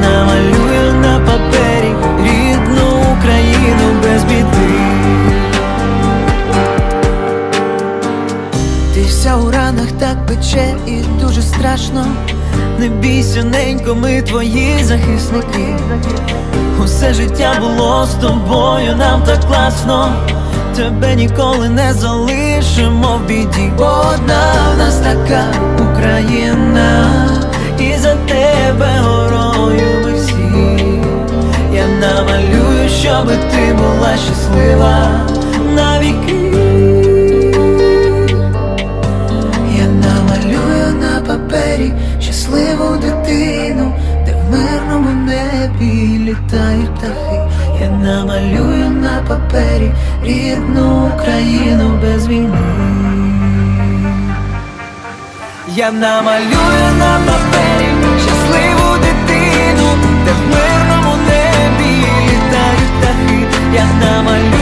намалюю на папері рідну Україну без біди. Ти вся у ранах так пече і дуже страшно. Не бійся, ненько, ми твої захисники. Усе життя було з тобою, нам так класно. Тебе ніколи не залишимо в біді. Бо одна в нас така Україна, щоби ти була щаслива навіки. Я намалюю на папері щасливу дитину, де в мирному небі літають птахи. Я намалюю на папері рідну Україну без війни. Я намалюю на папері Я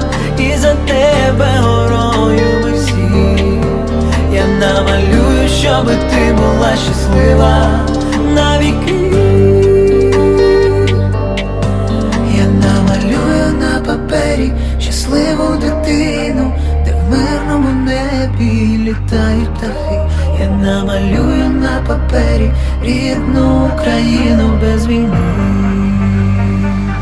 літають птахи. Я намалюю на папері рідну Україну без війни.